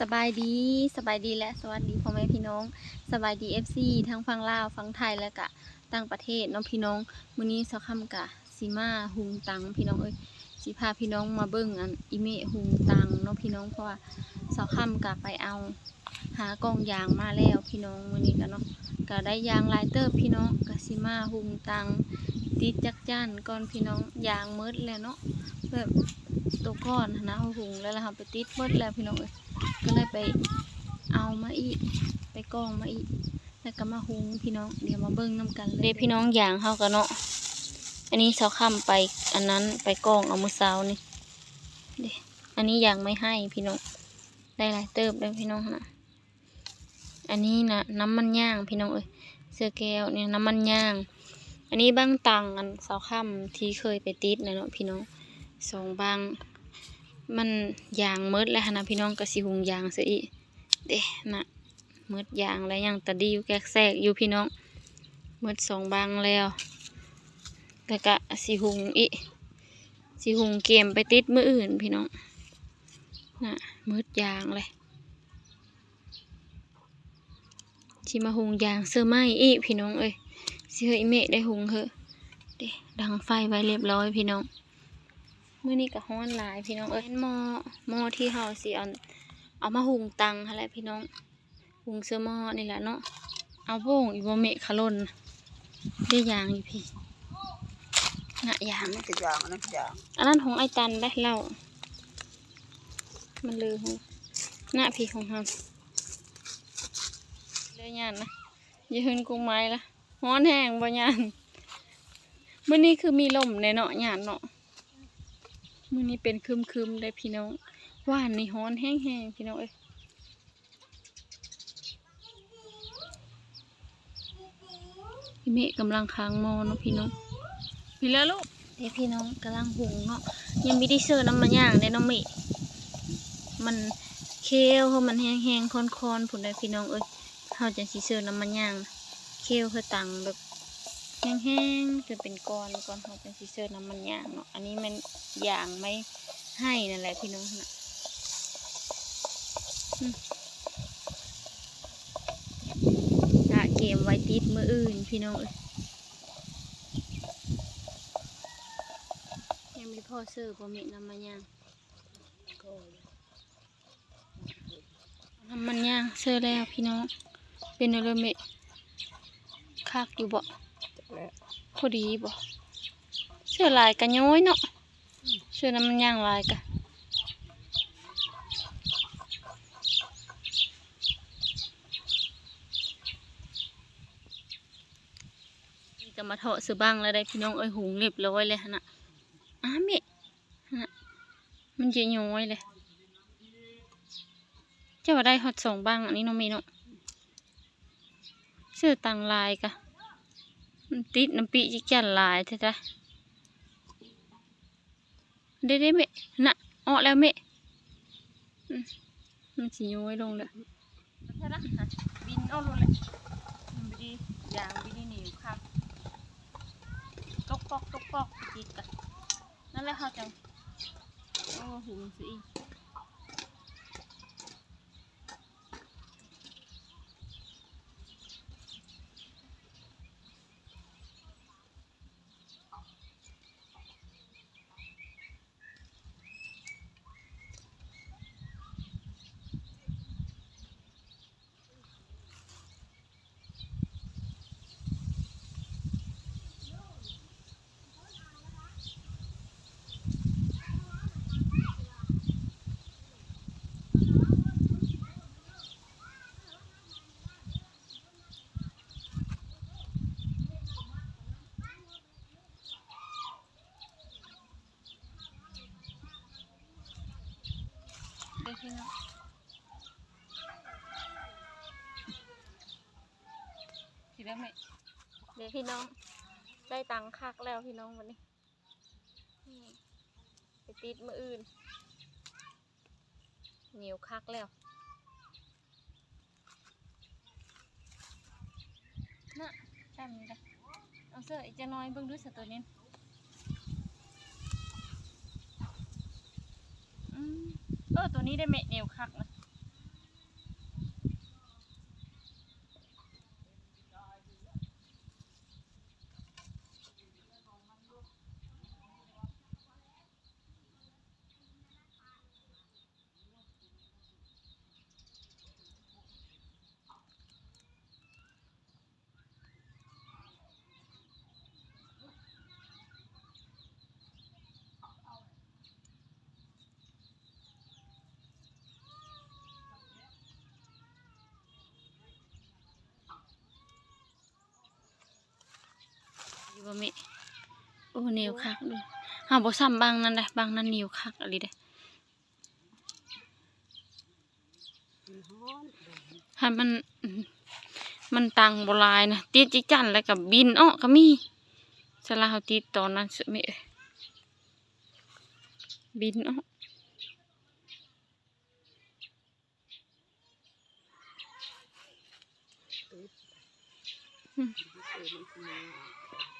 สบายดีสบายดีและสวัสดีพ่อแม่พี่น้อง สบายดีเอฟซีทั้งฝั่งลาวฝั่งไทยและกะต่างประเทศน้องพี่น้องมื้อนี้เสาค่ำกะสีมาหุงตังพี่น้องเอ้ยสิพาพี่น้องมาเบิ่งอันอีเมะหุงตังเนาะพี่น้องเพราะว่าเสาค่ำกะไปเอา หากองยางมาแล้วพี่น้องมื้อนี้กันเนาะก็ได้ยางหลายเติบพี่น้องกะสิมาหุงตังติดจักจั่นก่อนพี่น้องยางมืดแล้วเนาะแบบตัวก้อนนะหุงแล้วเราไปติดหมดแล้วพี่น้องเอ้ย ก็เลยไปเอามาอีก ไปกองมาอีก แล้วก็มาหุงพี่น้องเดี๋ยวมาเบิ้งน้ำกันเลยเดพี่น้องอย่างเฮากันเนาะอันนี้เสาค่ำไปอันนั้นไปกองเอามือเสานี่เด้อันนี้อย่างไม่ให้พี่น้องได้หลายเติบเลยพี่น้องนะอันนี้นะน้ำมันย่างพี่น้องเอ้ยเสื้อแก้วเนี่ยน้ำมันย่าง อันนี้บ้างตังอันเสาค่ำที่เคยไปติดนะเนาะพี่น้องสองบาง มันยางมืดแล้วนะพี่น้องกระสิหุงยางซะอีกเด้นะมืดยางแล้วยังตะดีอยู่แกกแซกอยู่พี่น้องมืดสองบางแล้วแล้วก็สิหุงอีกสิหุงเกมไปติดมืออื่นพี่น้องนะมืดยางเลยสิมาหุงยางเสื้อไหมอีกพี่น้องเอ้ยสิเฮยเมะได้หุงเหอะเด้ดังไฟไว้เรียบร้อยพี่น้อง มื่อนี้ก็ฮ้อนหลายพี่น้องเอ้ยหม้อหม้อที่เฮาสิเอาเอามาหุงตังหั่นแหละพี่น้องหุงเสื้อหม้อนี่แหละเนาะเอาโป่งอีบ่เมะขะล่นได้ยางอยู่พี่น่ะยางมันจะยางอันนั้นยางอันนั้นของไอ้ตันได้เหล่ามันลือของหน้าพี่ของเฮาเลยยานนะอย่าหึนกุ้งไม้ละฮ้อนแห้งบ่ยานมื้อนี้คือมีลมในเนาะยานเนาะ มือนี้เป็นคืมๆได้พี่น้องว่านนี่ฮ้อนแห้งๆพี่น้องเอ้ยพี่เมฆกำลังค้างมอเนาะพี่น้องพี่แล้วลูกเดี๋ยวพี่น้องกำลังหุงเนาะยังไม่ได้เสิร์ฟน้ำมันย่างได้น้องเมฆมันเคี้ยวเขามันแห้งๆคอนๆผุนได้พี่น้องเอ้ยเขาจะสิเสิร์ฟน้ำมันย่างเคี้ยวคือตังแบบ แห้งๆจนเป็นก้อนก้อนเขาเป็นซีเซอร์น้ำมันยางเนาะอันนี้มันยางไม่ให้นั่นแหละพี่น้องนะอืมกะเกมไว้ติดมืออื่นพี่น้องยังม่พอเสิร์ฟบะหมี่น้ำมันยางน้ำมันยางเสิร์แล้วพี่น้องเป็นอะไรเมะคักอยู่บ่ แล้วพอดีบ่เสื้อลายกันย้อยเนาะเสื้อน้ำมันย่างลายกะนี่ก็มาเถาะซื้อบ้างแล้วได้พี่น้องเอ้ยหุงเรียบร้อยเลยหั่นน่ะอ้าเมะนะมันจะย้อยเลยเจ้าว่าได้ฮอตสองบ้างอันนี้น้องมีเนาะเสื้อต่างลายกะ มันติดน้ำปีจิจันหลายแท้ๆเด้เด้เมน่ะออกแล้วเมมมันสิย้อยลงเลยใช่ละบินเอาลงเลยมันไปดียางบินหนีอยู่ครับตกปอกตกปอกติดกันนั่นแหละเขาจังโอ้หุงสิ พี่น้องสิได้ไหมเดี๋ยวพี่น้อง ได้ตังค์คักแล้วพี่น้องวันนี้นี่ไปติดมืออื่น เหนียวคักแล้วน่ะจำนี่ละเอาเสื้ออีกจะน้อยเบิ่งดูสตัวนี้อืม เออตัวนี้ได้เม็ดเนวคักนะ ยู่บ่ม่โอ้เหนียวคักด้อเฮาบ่ซ้ำบางนั้นเด้บางนั้นเหนียวคักอะลีเด้มันฮ้อนถ้ามันมันตังบลายนะติดจิจันแล้วก็บินออก็มีสลาเฮาติดตอนนั้นสิแม่บินออกติดเออมันสิม